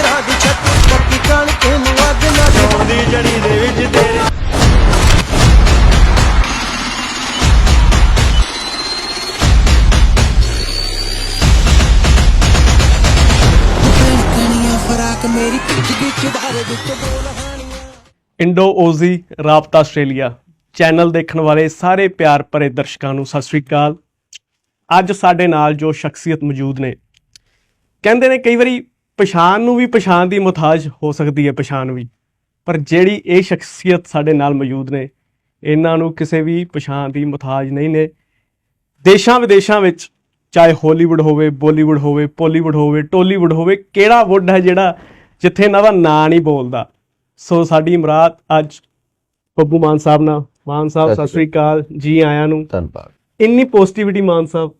ਮੇਰਾ ਦੀ ਛੱਤ ਪੱਕੀ ਕਣਕ ਨੂੰ ਅੱਗ ਨਾ ਲਾਉਣ ਦੀ ਜੜੀ ਦੇ ਵਿੱਚ ਤੇਰੇ ਕਣੀਆਂ ਫਰਾਕ ਮੇਰੀ ਪਿੱਛ ਵਿੱਚ ਧਾਰ ਵਿੱਚ ਬੋਲ ਹਾਣੀਆਂ। ਇੰਡੋ ਓਜ਼ੀ ਰਾਬਤਾ ਆਸਟ੍ਰੇਲੀਆ। ਚੈਨਲ ਦੇਖਣ ਵਾਲੇ ਸਾਰੇ ਪਿਆਰ ਭਰੇ ਦਰਸ਼ਕਾਂ ਨੂੰ ਸਤਿ ਸ੍ਰੀ ਅਕਾਲ। ਅੱਜ ਸਾਡੇ ਨਾਲ ਜੋ ਸ਼ਖਸੀਅਤ ਮੌਜੂਦ ਨੇ। ਕਹਿੰਦੇ ਨੇ ਕਈ ਵਾਰੀ ਪਛਾਣ ਨੂੰ ਵੀ ਪਛਾਣ ਦੀ ਮੁਤਾਜ ਹੋ ਸਕਦੀ ਹੈ ਪਛਾਣ ਵੀ। ਪਰ ਜਿਹੜੀ ਇਹ ਸ਼ਖਸੀਅਤ ਸਾਡੇ ਨਾਲ ਮੌਜੂਦ ਨੇ ਇਹਨਾਂ ਨੂੰ ਕਿਸੇ ਵੀ ਪਛਾਣ ਦੀ ਮੁਤਾਜ ਨਹੀਂ ਨੇ। ਦੇਸ਼ਾਂ ਵਿਦੇਸ਼ਾਂ ਵਿੱਚ ਚਾਹੇ ਹਾਲੀਵੁੱਡ ਹੋਵੇ ਬਾਲੀਵੁੱਡ ਹੋਵੇ ਪੋਲੀਵੁੱਡ ਹੋਵੇ ਟੋਲੀਵੁੱਡ ਹੋਵੇ ਕਿਹੜਾ ਵੁੱਡ ਹੈ ਜਿਹੜਾ ਜਿੱਥੇ ਇਹਨਾਂ ਦਾ ਨਾਂ ਨਹੀਂ ਬੋਲਦਾ। ਸੋ ਸਾਡੀ ਇਮਰਾਤ ਅੱਜ ਬੱਬੂ ਮਾਨ ਸਾਹਿਬ ਨਾਲ। ਮਾਨ ਸਾਹਿਬ ਸਤਿ ਸ੍ਰੀ ਅਕਾਲ। ਜੀ ਆਇਆਂ ਨੂੰ। ਧੰਨਵਾਦ। ਇੰਨੀ ਪੋਜ਼ਿਟਿਵਿਟੀ ਮਾਨ ਸਾਹਿਬ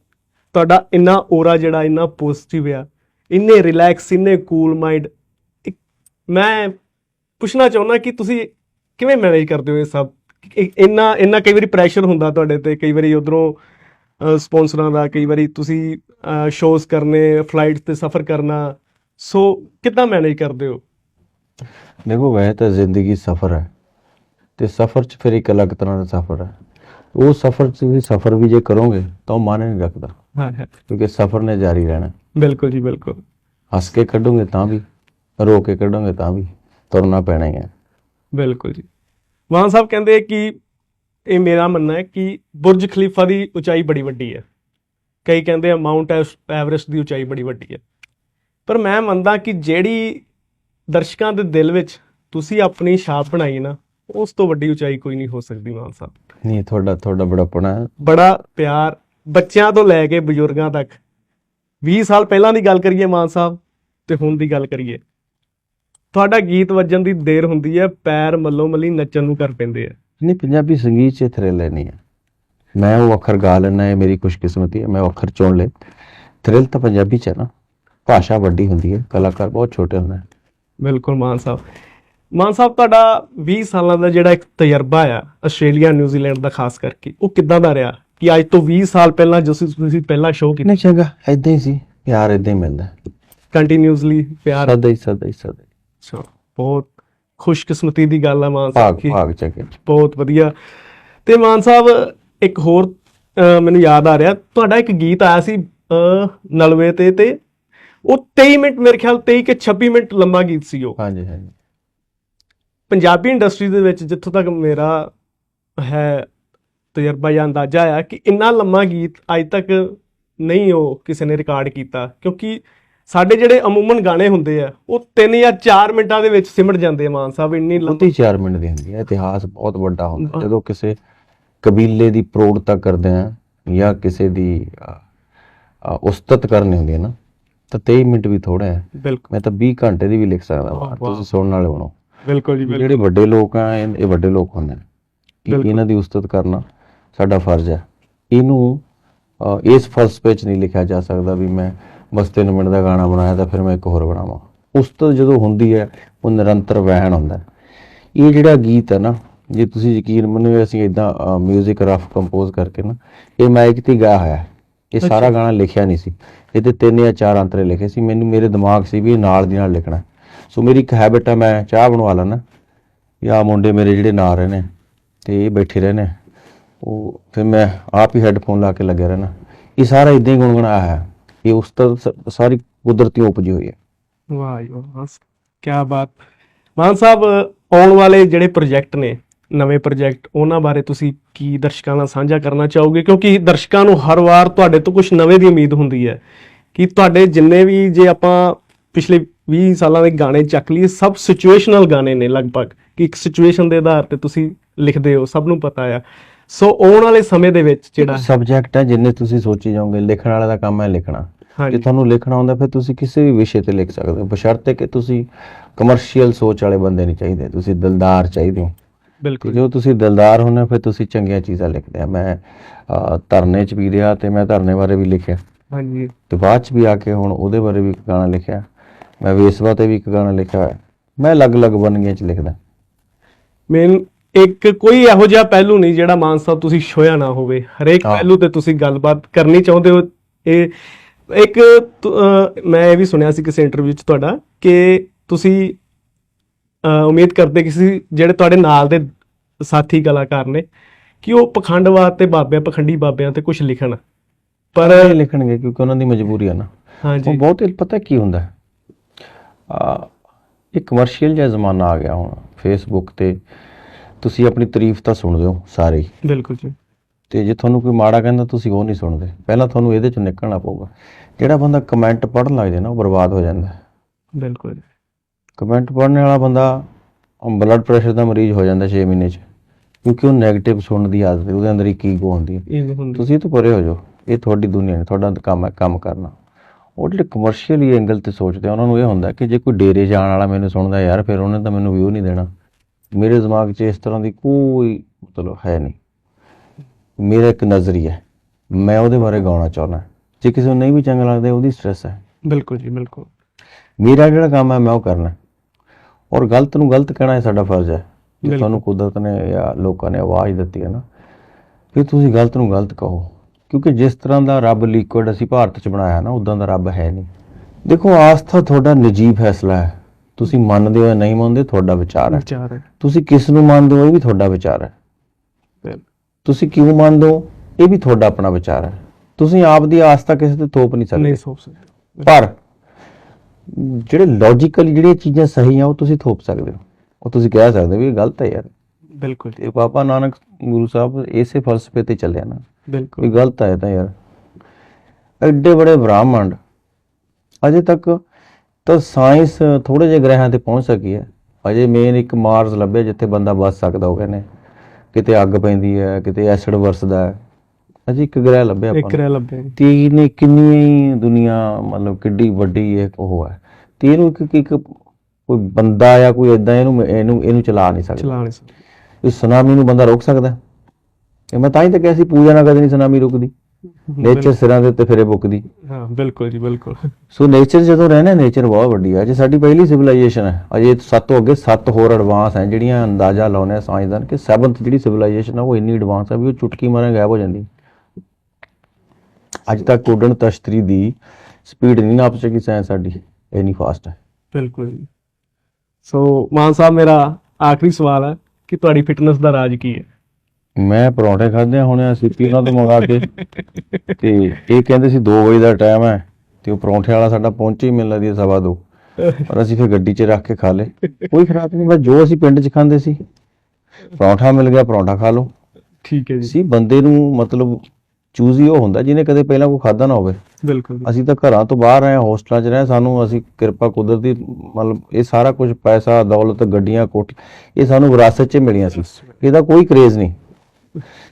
ਤੁਹਾਡਾ ਇੰਨਾ ਔਰਾ ਜਿਹੜਾ ਇੰਨਾ ਪੋਜ਼ਿਟਿਵ ਆ ਇੰਨੇ ਰਿਲੈਕਸ ਇੰਨੇ ਕੂਲ ਮਾਈਂਡ ਮੈਂ ਪੁੱਛਣਾ ਚਾਹੁੰਦਾ ਕਿ ਤੁਸੀਂ ਕਿਵੇਂ ਮੈਨੇਜ ਕਰਦੇ ਹੋ ਇਹ ਸਭ? ਇੰਨਾ ਇੰਨਾ ਕਈ ਵਾਰੀ ਪ੍ਰੈਸ਼ਰ ਹੁੰਦਾ ਤੁਹਾਡੇ ਤੇ, ਕਈ ਵਾਰੀ ਉਧਰੋਂ ਸਪਾਂਸਰਾਂ ਦਾ, ਕਈ ਵਾਰੀ ਤੁਸੀਂ ਸ਼ੋਜ਼ ਕਰਨੇ ਫਲਾਈਟਸ ਤੇ ਸਫ਼ਰ ਕਰਨਾ। ਸੋ ਕਿੱਦਾਂ ਮੈਨੇਜ ਕਰਦੇ ਹੋ? ਦੇਖੋ, ਵੈਸੇ ਤਾਂ ਜ਼ਿੰਦਗੀ ਸਫ਼ਰ ਹੈ। ਤੇ ਸਫ਼ਰ 'ਚ ਫਿਰ ਇੱਕ ਅਲੱਗ ਤਰ੍ਹਾਂ ਦਾ ਸਫ਼ਰ ਹੈ। ਉਹ ਸਫ਼ਰ 'ਚ ਵੀ, ਸਫ਼ਰ ਵੀ ਜੇ ਕਰੋਗੇ ਤਾਂ ਉਹ ਮਾਨੇ ਨਹੀਂ ਰੱਖਦਾ। ਹਾਂ। ਹਾਂ ਕਿਉਂਕਿ ਸਫ਼ਰ ਨੇ ਜਾਰੀ ਰਹਿਣਾ। ਬਿਲਕੁਲ ਜੀ ਬਿਲਕੁਲ। ਹੱਸ ਕੇ ਕੱਢੋਗੇ ਤਾਂ ਵੀ ਰੋ ਕੇ ਕੱਢੋਗੇ ਤਾਂ ਵੀ ਤੁਰਨਾ ਪੈਣਾ ਹੀ ਹੈ। ਬਿਲਕੁਲ ਜੀ। ਮਾਨ ਸਾਹਿਬ ਕਹਿੰਦੇ ਕਿ ਇਹ ਮੇਰਾ ਮੰਨਣਾ ਹੈ ਕਿ ਬੁਰਜ ਖਲੀਫਾ ਦੀ ਉਚਾਈ ਬੜੀ ਵੱਡੀ ਹੈ। ਕਈ ਕਹਿੰਦੇ ਆ ਐਵ- ਐਵਰੈਸਟ ਦੀ ਉਚਾਈ ਬੜੀ ਵੱਡੀ ਹੈ। ਪਰ ਮੈਂ ਮੰਨਦਾ ਕਿ ਜਿਹੜੀ ਦਰਸ਼ਕਾਂ ਦੇ ਦਿਲ ਵਿੱਚ ਤੁਸੀਂ ਆਪਣੀ ਛਾਪ ਬਣਾਈ ਨਾ ਉਸ ਤੋਂ ਵੱਡੀ ਉਚਾਈ ਕੋਈ ਨਹੀਂ ਹੋ ਸਕਦੀ ਮਾਨ ਸਾਹਿਬ। ਨਹੀਂ ਤੁਹਾਡਾ ਤੁਹਾਡਾ ਬੜਾਪਣਾ ਹੈ। ਬੜਾ ਪਿਆਰ ਬੱਚਿਆਂ ਤੋਂ ਲੈ ਕੇ ਬਜ਼ੁਰਗਾਂ ਤੱਕ। 20 ਸਾਲ ਪਹਿਲਾਂ ਦੀ ਗੱਲ ਕਰੀਏ ਮਾਨ ਸਾਹਿਬ ਤੇ ਹੁਣ ਦੀ ਗੱਲ ਕਰੀਏ। ਤੁਹਾਡਾ ਗੀਤ ਵੱਜਣ ਦੀ ਦੇਰ ਹੁੰਦੀ ਹੈ ਪੈਰ ਮੱਲੋ ਮੱਲੀ ਨੱਚਣ ਨੂੰ ਕਰ ਪੈਂਦੇ ਆ। ਨਹੀਂ ਪੰਜਾਬੀ ਸੰਗੀਤ 'ਚ ਥ੍ਰਿਲ ਨਹੀਂ ਹੈ ਮੈਂ ਉਹ ਅੱਖਰ ਗਾ ਲੈਣਾ ਇਹ ਮੇਰੀ ਖੁਸ਼ਕਿਸਮਤੀ ਹੈ ਮੈਂ ਉਹ ਅੱਖਰ ਚੁਣ ਲਏ। ਥ੍ਰਿਲ ਤਾਂ ਪੰਜਾਬੀ 'ਚ ਹੈ ਨਾ। ਭਾਸ਼ਾ ਵੱਡੀ ਹੁੰਦੀ ਹੈ ਕਲਾਕਾਰ ਬਹੁਤ ਛੋਟੇ ਹੁੰਦੇ ਬਿਲਕੁਲ ਮਾਨ ਸਾਹਿਬ। ਮਾਨ ਸਾਹਿਬ ਤੁਹਾਡਾ 20 ਸਾਲਾਂ ਦਾ ਜਿਹੜਾ ਇੱਕ ਤਜਰਬਾ ਆ ਆਸਟ੍ਰੇਲੀਆ ਨਿਊਜ਼ੀਲੈਂਡ ਦਾ ਖਾਸ ਕਰਕੇ ਉਹ ਕਿੱਦਾਂ ਦਾ ਰਿਹਾ? ਕਿ ਅੱਜ ਤੋਂ 20 ਸਾਲ ਪਹਿਲਾਂ ਜਦੋਂ ਤੁਸੀਂ ਪਹਿਲਾ ਸ਼ੋਅ ਕੀਤਾ। ਕਿੰਨਾ ਚੰਗਾ ਐਦਾਂ ਹੀ ਸੀ ਪਿਆਰ ਐਦਾਂ ਹੀ ਮਿਲਦਾ। ਕੰਟੀਨਿਊਸਲੀ ਪਿਆਰ। ਸਦਾ ਹੀ ਸਦਾ ਹੀ ਸਦਾ ਅੱਛਾ, ਬਹੁਤ ਖੁਸ਼ਕਿਸਮਤੀ ਦੀ ਗੱਲ ਆ ਮਾਨ ਸਾਹਿਬ ਭਾਗ ਕਿ ਭਾਗ ਚੱਕੇ ਬਹੁਤ ਵਧੀਆ। ਤੇ ਮਾਨ ਸਾਹਿਬ ਇੱਕ ਹੋਰ ਅਹ, ਮੈਨੂੰ ਯਾਦ ਆ ਰਿਹਾ ਤੁਹਾਡਾ ਇੱਕ ਗੀਤ ਆਇਆ ਸੀ ਅਹ, ਨਲਵੇ ਤੇ ਤੇ ਉਹ 23 ਮਿੰਟ ਮੇਰੇ ਖਿਆਲ 23 ਕਿ 26 ਮਿੰਟ ਲੰਮਾ ਗੀਤ ਸੀ ਉਹ। ਹਾਂਜੀ ਹਾਂਜੀ। ਪੰਜਾਬੀ ਇੰਡਸਟਰੀ ਦੇ ਵਿੱਚ ਜਿੱਥੋਂ ਤੱਕ ਮੇਰਾ ਹੈ ਤਜਰਬਾ ਜਾਂ ਅੰਦਾਜ਼ਾ ਆ ਕਿ ਇੰਨਾ ਲੰਮਾ ਗੀਤ ਅੱਜ ਤੱਕ ਨਹੀਂ ਉਹ ਕਿਸੇ ਨੇ ਰਿਕਾਰਡ ਕੀਤਾ। ਕਿਉਂਕਿ ਸਾਡੇ ਜਿਹੜੇ ਅਮੂਮਨ ਗਾਣੇ ਹੁੰਦੇ ਆ ਉਹ 3 ਜਾਂ 4 ਮਿੰਟਾਂ ਦੇ ਵਿੱਚ ਸਿਮਟ ਜਾਂਦੇ ਆ ਮਾਨ ਸਾਹਿਬ ਇੰਨੀ ਬਹੁਤੀ 4 ਮਿੰਟ ਦੀ ਹੁੰਦੀ ਹੈ ਇਤਿਹਾਸ ਬਹੁਤ ਵੱਡਾ ਹੁੰਦਾ। ਜਦੋਂ ਕਿਸੇ ਕਬੀਲੇ ਦੀ ਪ੍ਰੋੜਤਾ ਕਰਦੇ ਆ ਜਾਂ ਕਿਸੇ ਦੀ ਉਸਤਤ ਕਰਨੀ ਹੁੰਦੀ ਹੈ ਨਾ ਤਾਂ 23 ਮਿੰਟ ਵੀ ਥੋੜਾ ਹੈ ਮੈਂ ਤਾਂ 20 ਘੰਟੇ ਦੀ ਵੀ ਲਿਖ ਸਕਦਾ। ਤੁਸੀਂ ਸੁਣਨ ਵਾਲੇ ਬਣੋ। ਬਿਲਕੁਲ ਜੀ ਜਿਹੜੇ ਵੱਡੇ ਲੋਕ ਆ ਇਹ ਵੱਡੇ ਲੋਕ ਹੁੰਦੇ ਨੇ। ਇਹਨਾਂ ਦੀ ਉਸਤਤ ਕਰਨਾ? ਸਾਡਾ ਫਰਜ਼ ਹੈ। ਇਹਨੂੰ ਇਸ ਫਲਸਫੇ ਵਿੱਚ ਨਹੀਂ ਲਿਖਿਆ ਜਾ ਸਕਦਾ ਵੀ ਮੈਂ ਬਸ ਤਿੰਨ ਮਿੰਟ ਦਾ ਗਾਣਾ ਬਣਾਇਆ ਤਾਂ ਫਿਰ ਮੈਂ ਇੱਕ ਹੋਰ ਬਣਾਵਾਂ। ਉਸਤਤ ਜਦੋਂ ਹੁੰਦੀ ਹੈ ਉਹ ਨਿਰੰਤਰ ਵਹਿਣ ਹੁੰਦਾ। ਇਹ ਜਿਹੜਾ ਗੀਤ ਹੈ ਨਾ ਜੇ ਤੁਸੀਂ ਯਕੀਨ ਮੰਨੋ ਅਸੀਂ ਇਦਾਂ 뮤직 ਰਫ ਕੰਪੋਜ਼ ਕਰਕੇ ਨਾ ਇਹ ਮਾਈਕ ਤੇ ਗਾ ਹੋਇਆ। ਇਹ ਸਾਰਾ ਗਾਣਾ ਲਿਖਿਆ ਨਹੀਂ ਸੀ। ਇਹਦੇ ਤਿੰਨ ਜਾਂ ਚਾਰ ਅੰਤਰੇ ਲਿਖੇ ਸੀ। ਮੈਨੂੰ ਮੇਰੇ ਦਿਮਾਗ ਸੀ ਵੀ ਇਹ ਨਾਲ ਦੀ ਨਾਲ ਲਿਖਣਾ। ਸੋ ਮੇਰੀ ਇੱਕ ਹੈਬਿਟ ਹੈ ਮੈਂ ਚਾਹ ਬਣਵਾ ਲੈਣਾ ਜਾਂ ਮੁੰਡੇ ਮੇਰੇ ਜਿਹੜੇ ਨਾਲ ਰਹੇ ਨੇ ਤੇ ਇਹ ਬੈਠੇ ਰਹੇ ਨੇ ਉਹ ਫਿਰ ਮੈਂ ਆਪ ਹੀ ਹੈੱਡਫੋਨ ਲਾ ਕੇ ਲੱਗਿਆ ਰਹਿਣਾ। ਇਹ ਸਾਰਾ ਇਦਾਂ ਹੀ ਗੁੰਗਣਾਇਆ ਹੈ। ਇਹ ਉਸ ਤੋਂ ਸਾਰੀ ਕੁਦਰਤੀ ਉਪਜੀ ਹੋਈ ਹੈ। ਵਾਹ ਜੀ ਵਾਹ ਕੀ ਬਾਤ। ਮਾਨ ਸਾਹਿਬ, ਆਉਣ ਵਾਲੇ ਜਿਹੜੇ ਪ੍ਰੋਜੈਕਟ ਨੇ, ਨਵੇਂ ਪ੍ਰੋਜੈਕਟ ਉਹਨਾਂ ਬਾਰੇ ਤੁਸੀਂ ਕੀ ਦਰਸ਼ਕਾਂ ਨਾਲ ਸਾਂਝਾ ਕਰਨਾ ਚਾਹੋਗੇ? ਕਿਉਂਕਿ ਦਰਸ਼ਕਾਂ ਨੂੰ ਹਰ ਵਾਰ ਤੁਹਾਡੇ ਤੋਂ ਕੁਝ ਨਵੇਂ ਦੀ ਉਮੀਦ ਹੁੰਦੀ ਹੈ ਕਿ ਤੁਹਾਡੇ ਜਿੰਨੇ ਵੀ ਜੇ ਆਪਾਂ ਪਿਛਲੇ 20 ਸਾਲਾਂ ਦੇ ਗਾਣੇ ਚੱਕ ਲਈਏ, ਸਭ ਸਿਚੁਏਸ਼ਨਲ ਗਾਣੇ ਨੇ ਲਗਭਗ। ਕਿ ਇੱਕ ਸਿਚੁਏਸ਼ਨ ਦੇ ਆਧਾਰ ਤੇ ਤੁਸੀਂ ਲਿਖਦੇ ਹੋ, ਸਭ ਨੂੰ ਪਤਾ ਆ। ਸੋ ਆਉਣ ਵਾਲੇ ਸਮੇਂ ਦੇ ਵਿੱਚ ਜਿਹੜਾ ਸਬਜੈਕਟ ਹੈ ਜਿੰਨੇ ਤੁਸੀਂ ਸੋਚੀ ਜਾਓਗੇ ਲਿਖਣ ਵਾਲਾ ਦਾ ਕੰਮ ਹੈ ਲਿਖਣਾ। ਜੇ ਤੁਹਾਨੂੰ ਲਿਖਣਾ ਆਉਂਦਾ ਫਿਰ ਤੁਸੀਂ ਕਿਸੇ ਵੀ ਵਿਸ਼ੇ ਤੇ ਲਿਖ ਸਕਦੇ ਹੋ। ਬਸ਼ਰਤੇ ਕਿ ਤੁਸੀਂ ਕਮਰਸ਼ੀਅਲ ਸੋਚ ਵਾਲੇ ਬੰਦੇ ਨਹੀਂ ਚਾਹੀਦੇ ਤੁਸੀਂ ਦਿਲਦਾਰ ਚਾਹੀਦੇ ਹੋ। ਬਿਲਕੁਲ। ਜੋ ਤੁਸੀਂ ਦਿਲਦਾਰ ਹੁੰਦੇ ਹੋ ਫਿਰ ਤੁਸੀਂ ਚੰਗੀਆਂ ਚੀਜ਼ਾਂ ਲਿਖਦੇ ਆ। ਮੈਂ ਧਰਨੇ ਚ ਵੀ ਰਿਹਾ ਤੇ ਮੈਂ ਧਰਨੇ ਬਾਰੇ ਵੀ ਲਿਖਿਆ। ਹਾਂਜੀ। ਤੇ ਬਾਅਦ ਚ ਵੀ ਆ ਕੇ ਹੁਣ ਉਹਦੇ ਬਾਰੇ ਵੀ ਇੱਕ ਗਾਣਾ ਲਿਖਿਆ। ਮੈਂ ਵੇਸਵਾ ਤੇ ਵੀ ਇੱਕ ਗਾਣਾ ਲਿਖਿਆ ਹੋਇਆ। ਮੈਂ ਅਲੱਗ-ਅਲੱਗ ਵੰਨਗੀਆਂ ਚ ਲਿਖਦਾ। ਮੇਨ ਇੱਕ ਕੋਈ ਇਹੋ ਜਿਹਾ ਪਹਿਲੂ ਨਹੀਂ ਜਿਹੜਾ ਮਾਨ ਸਾਹਿਬ ਤੁਸੀਂ ਛੋਇਆ ਨਾ ਹੋਵੇ। ਹਰੇਕ। ਪਹਿਲੂ ਤੇ ਤੁਸੀਂ ਗੱਲਬਾਤ ਕਰਨੀ ਚਾਹੁੰਦੇ ਹੋ। ਇਹ ਇੱਕ ਮੈਂ ਇਹ ਵੀ ਸੁਣਿਆ ਸੀ ਕਿਸੇ ਇੰਟਰਵਿਊ 'ਚ ਤੁਹਾਡਾ ਕਿ ਤੁਸੀਂ ਉਮੀਦ ਕਰਦੇ ਕਿ ਸੀ ਜਿਹੜੇ ਤੁਹਾਡੇ ਨਾਲ ਦੇ ਸਾਥੀ ਕਲਾਕਾਰ ਨੇ ਕਿ ਉਹ ਪਖੰਡਵਾਦ ਤੇ ਬਾਬਿਆਂ ਪਖੰਡੀ ਬਾਬਿਆਂ ਤੇ ਕੁਝ ਲਿਖਣ। ਪਰ ਇਹ ਲਿਖਣਗੇ ਕਿਉਂਕਿ ਉਹਨਾਂ ਦੀ ਮਜਬੂਰੀ ਹੈ ਨਾ। ਹਾਂਜੀ। ਉਹ ਬਹੁਤ ਪਤਾ ਕੀ ਹੁੰਦਾ ਹੈ? ਆ ਇੱਕ ਕਮਰਸ਼ੀਅਲ ਜਿਹਾ ਜ਼ਮਾਨਾ ਆ ਗਿਆ ਹੁਣ ਫੇਸਬੁੱਕ ਤੇ ਤੁਸੀਂ ਆਪਣੀ ਤਾਰੀਫ ਤਾਂ ਸੁਣਦੇ ਹੋ ਸਾਰੇ ਹੀ। ਬਿਲਕੁਲ ਜੀ। ਤੇ ਜੇ ਤੁਹਾਨੂੰ ਕੋਈ ਮਾੜਾ ਕਹਿੰਦਾ ਤੁਸੀਂ ਉਹ ਨਹੀਂ ਸੁਣਦੇ। ਪਹਿਲਾਂ ਤੁਹਾਨੂੰ ਇਹਦੇ ਚੋਂ ਨਿਕਲਣਾ ਪਊਗਾ। ਜਿਹੜਾ ਬੰਦਾ ਕਮੈਂਟ ਪੜ੍ਹਨ ਲੱਗ ਜਾਏ ਨਾ ਉਹ ਬਰਬਾਦ ਹੋ ਜਾਂਦਾ। ਬਿਲਕੁਲ ਜੀ। ਕਮੈਂਟ ਪੜ੍ਹਨ ਵਾਲਾ ਬੰਦਾ ਬਲੱਡ ਪ੍ਰੈਸ਼ਰ ਦਾ ਮਰੀਜ਼ ਹੋ ਜਾਂਦਾ 6 ਮਹੀਨੇ 'ਚ। ਕਿਉਂਕਿ ਉਹ 네ਗੇਟਿਵ ਸੁਣਨ ਦੀ ਆਦਤ ਹੈ ਉਹਦੇ ਅੰਦਰ ਇੱਕ ਈਗੋ ਹੁੰਦੀ ਹੈ। ਇਹ ਹੁੰਦੀ ਤੁਸੀਂ ਇਹ ਤੋਂ ਪਰੇ ਹੋ ਜਾਓ। ਇਹ ਤੁਹਾਡੀ ਦੁਨੀਆ ਨਹੀਂ ਤੁਹਾਡਾ ਕੰਮ ਹੈ ਕੰਮ ਕਰਨਾ। ਉਹ ਜਿਹੜੇ ਕਮਰਸ਼ੀਅਲੀ ਐਂਗਲ ਤੇ ਸੋਚਦੇ ਆ ਉਹਨਾਂ ਨੂੰ ਇਹ ਹੁੰਦਾ ਕਿ ਜੇ ਕੋਈ ਡੇਰੇ ਜਾਣ ਵਾਲਾ ਮੈਨੂੰ ਸੁਣਦਾ ਯਾਰ ਫਿਰ ਉਹਨੇ ਤਾਂ ਮੈਨੂੰ ਵਿਊ ਨਹੀਂ ਦੇਣਾ। ਮੇਰੇ ਦਿਮਾਗ 'ਚ ਇਸ ਤਰ੍ਹਾਂ ਦੀ ਕੋਈ ਮਤਲਬ ਹੈ ਨਹੀਂ। ਮੇਰਾ ਇੱਕ ਨਜ਼ਰੀਆ ਹੈ। ਮੈਂ ਉਹਦੇ ਬਾਰੇ ਗਾਉਣਾ ਚਾਹੁੰਦਾ ਜੇ ਕਿਸੇ ਨੂੰ ਨਹੀਂ ਵੀ ਚੰਗਾ ਲੱਗਦਾ ਉਹਦੀ ਸਟ੍ਰੈਸ ਹੈ। ਬਿਲਕੁਲ ਜੀ ਬਿਲਕੁਲ। ਮੇਰਾ ਜਿਹੜਾ ਕੰਮ ਹੈ ਮੈਂ ਉਹ ਕਰਨਾ ਔਰ ਗਲਤ ਨੂੰ ਗਲਤ ਕਹਿਣਾ ਇਹ ਸਾਡਾ ਫਰਜ਼ ਹੈ। ਜੇ। ਤੁਹਾਨੂੰ ਕੁਦਰਤ ਨੇ ਜਾਂ ਲੋਕਾਂ ਨੇ ਆਵਾਜ਼ ਦਿੱਤੀ ਹੈ ਨਾ ਫਿਰ ਤੁਸੀਂ ਗਲਤ ਨੂੰ ਗਲਤ ਕਹੋ। ਕਿਉਂਕਿ ਜਿਸ ਤਰ੍ਹਾਂ ਦਾ ਰੱਬ ਲਿਕੁਇਡ ਅਸੀਂ ਭਾਰਤ 'ਚ ਬਣਾਇਆ ਨਾ ਉਦਾਂ ਦਾ ਰੱਬ ਹੈ ਨਹੀਂ। ਦੇਖੋ ਆਸਥਾ ਤੁਹਾਡਾ ਨਿੱਜੀ ਫੈਸਲਾ ਹੈ। ਤੁਸੀਂ ਮੰਨਦੇ ਹੋ ਜਾਂ ਨਹੀਂ ਮੰਨਦੇ ਤੁਹਾਡਾ ਵਿਚਾਰ ਹੈ। ਵਿਚਾਰ ਹੈ। ਤੁਸੀਂ ਕਿਸ ਨੂੰ ਮੰਨਦੇ ਹੋ ਇਹ ਵੀ ਤੁਹਾਡਾ ਵਿਚਾਰ ਹੈ। ਤੁਸੀਂ ਕਿਉਂ ਮੰਨਦੇ ਹੋ ਇਹ ਵੀ ਤੁਹਾਡਾ ਆਪਣਾ ਵਿਚਾਰ ਹੈ। ਤੁਸੀਂ ਆਪ ਦੀ ਆਸਥਾ ਕਿਸੇ ਤੇ ਥੋਪ ਨਹੀਂ ਸਕਦੇ। ਨਹੀਂ ਸੋਚ ਸਕਦੇ। ਪਰ ਜਿਹੜੇ ਲੌਜੀਕਲੀ ਜਿਹੜੀਆਂ ਚੀਜ਼ਾਂ ਸਹੀ ਆ ਉਹ ਤੁਸੀਂ ਥੋਪ ਸਕਦੇ ਹੋ। ਉਹ ਤੁਸੀਂ ਕਹਿ ਸਕਦੇ ਹੋ ਵੀ ਇਹ ਗਲਤ ਹੈ ਯਾਰ। ਬਿਲਕੁਲ। ਤੇ ਪਾਪਾ ਨਾਨਕ ਗੁਰੂ ਸਾਹਿਬ ਇਸੇ ਫਲਸਫੇ ਤੇ ਚੱਲਿਆ ਨਾ। ਬਿਲਕੁਲ। ਵੀ ਗਲਤ ਹੈ ਇਹ ਤਾਂ ਯਾਰ। ਐਡੇ ਬੜੇ ਬ੍ਰਹਮੰਡ ਅਜੇ ਤੱਕ ਤਾਂ ਸਾਇੰਸ ਥੋੜੇ ਜਿਹੇ ਗ੍ਰਹਿਾਂ ਤੇ ਪਹੁੰਚ ਸਕੀ ਹੈ। ਅਜੇ ਮੇਨ ਇੱਕ ਮਾਰਸ ਲੱਭਿਆ ਜਿੱਥੇ ਬੰਦਾ ਬਚ ਸਕਦਾ ਉਹ ਕਹਿੰਦੇ ਕਿਤੇ ਅੱਗ ਪੈਂਦੀ ਹੈ ਕਿਤੇ ਐਸਿਡ ਵਰਸਦਾ ਹੈ। ਅਜੇ ਇੱਕ ਗ੍ਰਹਿ ਲੱਭਿਆ ਇੱਕ ਆਪਾਂ ਨੂੰ। ਰਹਿ ਲੱਭਿਆ ਤੇ ਇਹਨੇ ਕਿੰਨੀ ਦੁਨੀਆ ਮਤਲਬ ਕਿੱਡੀ ਵੱਡੀ ਇੱਕ ਉਹ ਹੈ। ਤੇ ਇਹਨੂੰ ਇੱਕ ਇੱਕ ਕੋਈ ਬੰਦਾ ਜਾਂ ਕੋਈ ਇਦਾਂ ਇਹਨੂੰ ਇਹਨੂੰ ਇਹਨੂੰ ਚਲਾ ਨਹੀਂ ਸਕਦਾ। ਚਲਾ ਨਹੀਂ ਸਕਦੇ। ਇਸ ਸੁਨਾਮੀ ਨੂੰ ਬੰਦਾ ਰੋਕ ਸਕਦਾ? ਇਹ ਮੈਂ ਤਾਂ ਹੀ ਤਾਂ ਕਿਹਾ ਸੀ ਪੂਜਾ ਨਾਲ ਕਦੇ ਨਹੀਂ ਸੁਨਾਮੀ ਰੁਕਦੀ। ਨੇਚਰ ਸਿਰਾਂ ਦੇ ਉੱਤੇ ਫਿਰੇ ਬੁੱਕਦੀ। ਹਾਂ ਬਿਲਕੁਲ ਜੀ ਬਿਲਕੁਲ। ਸੋ ਨੇਚਰ ਜਦੋਂ ਰਹਿਣਾ ਨੇਚਰ ਬਹੁਤ ਵੱਡੀ ਹੈ ਜੇ ਸਾਡੀ ਪਹਿਲੀ ਸਿਵਲਾਈਜੇਸ਼ਨ ਹੈ ਅਜੇ ਸੱਤ ਤੋਂ ਅੱਗੇ ਸੱਤ ਹੋਰ ਐਡਵਾਂਸ ਹੈ ਜਿਹੜੀਆਂ ਅੰਦਾਜ਼ਾ ਲਾਉਨੇ ਆ ਸਾਇੰਸਦਾਨ ਕਿ 7th ਜਿਹੜੀ ਸਿਵਲਾਈਜੇਸ਼ਨ ਹੈ ਉਹ ਇੰਨੀ ਐਡਵਾਂਸ ਹੈ ਵੀ ਉਹ ਚੁਟਕੀ ਮਾਰੇ ਗਾਇਬ ਹੋ ਜਾਂਦੀ। ਅੱਜ ਤੱਕ ਉੱਡਣ ਤਸ਼ਤਰੀ ਦੀ ਸਪੀਡ ਨਹੀਂ ਨਾਪ ਸਕੀ ਸਾਇੰਸ ਸਾਡੀ ਇੰਨੀ ਫਾਸਟ ਹੈ। ਬਿਲਕੁਲ ਜੀ। ਸੋ ਮਾਨ ਸਾਹਿਬ ਮੇਰਾ ਆਖਰੀ ਸਵਾਲ ਹੈ ਕਿ ਤੁਹਾਡੀ ਫਿਟਨੈਸ ਦਾ ਰਾਜ ਕੀ ਹੈ? ਮੈਂ ਪਰੌਂਠੇ ਖਾਦੇ ਹੁਣੇ ਸਿੱਪੀ ਉਹਨਾਂ ਤੋਂ ਮੰਗਾ ਕੇ। ਤੇ ਇਹ ਕਹਿੰਦੇ ਸੀ 2 ਵਜੇ ਦਾ ਟਾਈਮ ਹੈ ਤੇ ਉਹ ਪਰੌਂਠੇ ਵਾਲਾ ਸਾਡਾ ਪਹੁੰਚੇ ਹੀ ਮਿਲ ਦੀ ਸਵਾ ਦੋ। ਪਰ ਅਸੀਂ ਫਿਰ ਗੱਡੀ 'ਚ ਰੱਖ ਕੇ ਖਾ ਲੇ ਕੋਈ ਖਰਾਬ ਨਹੀਂ ਬਸ ਜੋ ਅਸੀਂ ਪਿੰਡ 'ਚ ਖਾਂਦੇ ਸੀ। ਪਰੌਂਠਾ ਮਿਲ ਗਿਆ ਪਰੌਂਠਾ ਖਾ ਲਓ। ਠੀਕ ਹੈ ਜੀ। ਸੀ ਬੰਦੇ ਨੂੰ ਮਤਲਬ ਚੂਜ਼ ਉਹ ਹੁੰਦਾ ਜਿਹਨੇ ਕਦੇ ਪਹਿਲਾਂ ਕੋਈ ਖਾਦਾ ਨਾ ਹੋਵੇ। ਬਿਲਕੁਲ ਅਸੀਂ ਤਾਂ ਘਰਾਂ ਤੋਂ ਬਾਹਰ ਆਏ ਹੋਸਟਲਾਂ 'ਚ ਰਹੇ ਸਾਨੂੰ ਅਸੀਂ ਕਿਰਪਾ ਕੁਦਰਤ ਦੀ ਮਤਲਬ ਇਹ ਸਾਰਾ ਕੁਝ ਪੈਸਾ ਦੌਲਤ ਗੱਡੀਆਂ ਕੋਠੀ ਇਹ ਸਾਨੂੰ ਵਿਰਾਸਤ 'ਚ ਮਿਲੀਆਂ ਸੀ। ਇਹਦਾ ਕੋਈ ਕਰੇਜ਼ ਨਹੀਂ।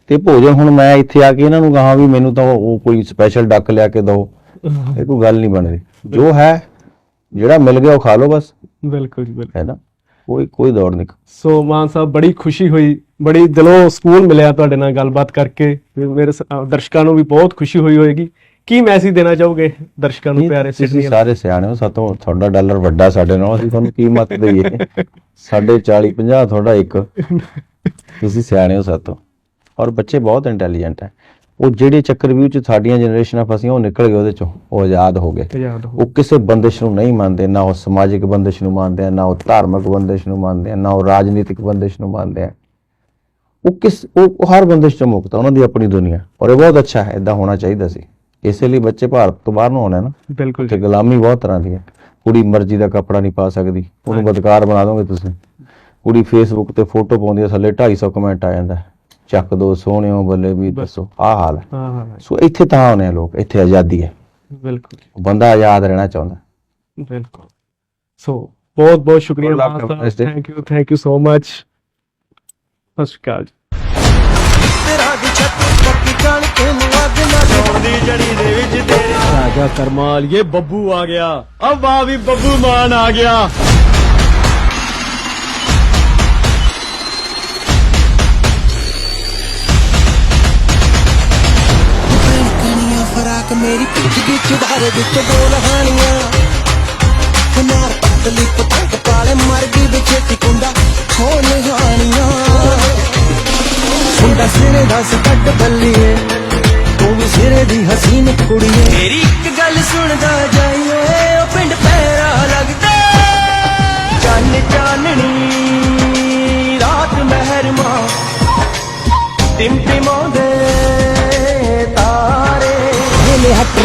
ਤੇ ਭੋਜਨ ਹੁਣ ਮੈਂ ਇੱਥੇ ਆ ਕੇ ਇਹਨਾਂ ਨੂੰ ਕਹਾਂ ਵੀ ਮੈਨੂੰ ਤਾਂ ਉਹ ਕੋਈ ਸਪੈਸ਼ਲ ਡੱਕ ਲਿਆ ਕੇ ਦਿਓ। ਇਹ ਕੋਈ ਗੱਲ ਨਹੀਂ ਬਣਦੀ ਜੋ ਹੈ ਜਿਹੜਾ ਮਿਲ ਗਿਆ ਉਹ ਖਾ ਲਓ ਬਸ। ਬਿਲਕੁਲ ਜੀ ਬਿਲਕੁਲ। ਹੈ ਨਾ? ਕੋਈ ਕੋਈ ਦੌੜ ਨਹੀਂ। ਸੋ ਮਾਨ ਸਾਹਿਬ ਬੜੀ ਖੁਸ਼ੀ ਹੋਈ। ਬੜੀ ਦਿਲੋਂ ਸਕੂਨ ਮਿਲਿਆ ਤੁਹਾਡੇ ਨਾਲ ਗੱਲਬਾਤ ਕਰਕੇ। ਮੇਰੇ ਦਰਸ਼ਕਾਂ ਨੂੰ ਵੀ ਬਹੁਤ ਖੁਸ਼ੀ ਹੋਈ ਹੋਏਗੀ। ਕੀ ਮੈਸੇਜ ਦੇਣਾ ਚਾਹੋਗੇ ਦਰਸ਼ਕਾਂ ਨੂੰ ਪਿਆਰੇ ਸਿਡਨੀ ਸਾਰੇ ਸਿਆਣੇ ਹੋ ਸਾਤੋਂ ਤੁਹਾਡਾ ਡਾਲਰ ਵੱਡਾ ਸਾਡੇ ਨਾਲੋਂ ਅਸੀਂ ਤੁਹਾਨੂੰ ਕੀ ਮਤ ਦਈਏ? ਸਾਡੇ 40 50 ਤੁਹਾਡਾ ਇੱਕ। ਤੁਸੀਂ ਸਿਆਣੇ ਹੋ ਸਾਤੋਂ। ਔਰ ਬੱਚੇ ਬਹੁਤ ਇੰਟੈਲੀਜੈਂਟ ਹੈ। ਉਹ ਜਿਹੜੇ ਚੱਕਰਵਿਊਹ ਚ ਸਾਡੀਆਂ ਜਨਰੇਸ਼ਨਾਂ ਫਸੀਆਂ ਉਹ ਨਿਕਲ ਗਏ ਉਹਦੇ ਚੋਂ ਉਹ ਆਜ਼ਾਦ ਹੋ ਗਏ। ਉਹ ਕਿਸੇ ਬੰਦਿਸ਼ ਨੂੰ ਨਹੀਂ ਮੰਨਦੇ ਨਾ ਉਹ ਸਮਾਜਿਕ ਬੰਦਿਸ਼ ਨੂੰ ਮੰਨਦੇ ਆ ਨਾ ਉਹ ਧਾਰਮਿਕ ਬੰਦਿਸ਼ ਨੂੰ ਮੰਨਦੇ ਆ ਨਾ ਉਹ ਰਾਜਨੀਤਿਕ ਬੰਦਿਸ਼ ਨੂੰ ਮੰਨਦੇ ਆ ਉਹ ਕਿਸ ਉਹ ਹਰ ਬੰਦਿਸ਼ ਤੋਂ ਮੁਕਤ ਆ ਉਹਨਾਂ ਦੀ ਆਪਣੀ ਦੁਨੀਆ। ਔਰ ਇਹ ਬਹੁਤ ਅੱਛਾ ਹੈ ਇਦਾਂ ਹੋਣਾ ਚਾਹੀਦਾ ਸੀ। ਇਸੇ ਲਈ ਬੱਚੇ ਭਾਰਤ ਤੋਂ ਬਾਹਰ ਨੂੰ ਆਉਣਾ ਨਾ। ਬਿਲਕੁਲ ਤੇ ਗੁਲਾਮੀ ਬਹੁਤ ਤਰ੍ਹਾਂ ਦੀ ਹੈ। ਕੁੜੀ ਮਰਜ਼ੀ ਦਾ ਕੱਪੜਾ ਨਹੀਂ ਪਾ ਸਕਦੀ। ਉਹਨੂੰ ਬਦਕਾਰ ਬਣਾ ਦੋਗੇ ਤੁਸੀਂ। ਕੁੜੀ ਫੇਸਬੁੱਕ ਤੇ ਫੋਟੋ ਪਾਉਂਦੀ ਹੈ ਥੱਲੇ 250 ਕਮੈਂਟ ਆ ਜਾਂਦਾ ਹੈ। ਚੱਕ ਦੋ ਸੋਹਣਿਓ ਬੱਲੇ ਵੀ ਦੱਸੋ ਆ ਹਾਲ ਹਾਂ। ਹਾਂ। ਸੋ ਇੱਥੇ ਤਾਂ ਆਉਨੇ ਲੋਕ ਇੱਥੇ ਆਜ਼ਾਦੀ ਹੈ। ਬਿਲਕੁਲ ਬੰਦਾ ਆਜ਼ਾਦ ਰਹਿਣਾ ਚਾਹੁੰਦਾ ਬਿਲਕੁਲ। ਸੋ ਬਹੁਤ ਬਹੁਤ ਸ਼ੁਕਰੀਆ ਬੱਬੂ ਆ ਗਿਆ। ਬੱਬੂ ਮਾਨ ਆ ਮੇਰੀ ਪਿੱਛ ਦੀ ਚੁਬਾਰੇ ਵਿੱਚ ਦੋ ਲਹਾਣੀਆਂ ਹਨਾਰ ਪਤਲੀ ਪਤੰਗ ਪਾਲੇ ਮਰ ਗਈ ਵਿਛੇ ਕੁੰਡਾ ਹੋ ਨਿਹਾਣੀਆਂ ਮੁੰਡਾ ਸਿਰੇ ਦਾ ਸਕੱਟ ਬੱਲੀਏ ਤੂੰ ਵੀ ਸਿਰੇ ਦੀ ਹਸੀਨ ਕੁੜੀਏ। ਮੇਰੀ ਇੱਕ ਗੱਲ ਸੁਣਦਾ ਜਾਈਏ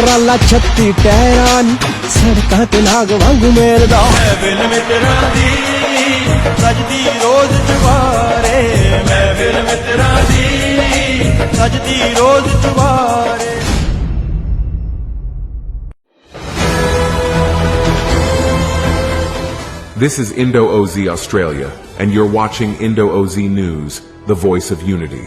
ਟਰਾਲਾ 36 ਟਾਇਰਾਂ ਨੀ ਸੜਕਾਂ ਤੇ ਨਾਗ ਵਾਂਗੂ ਮੇਲਦਾ ਮਹਿਫਿਲ ਮਿੱਤਰਾਂ ਦੀ ਸਜਦੀ ਰੋਜ਼ ਚੁਬਾਰੇ ਮਹਿਫਿਲ ਮਿੱਤਰਾਂ ਦੀ ਸਜਦੀ ਰੋਜ਼ ਚੁਬਾਰੇ This is Indo OZ Australia, and you're watching Indo OZ News, the voice of unity.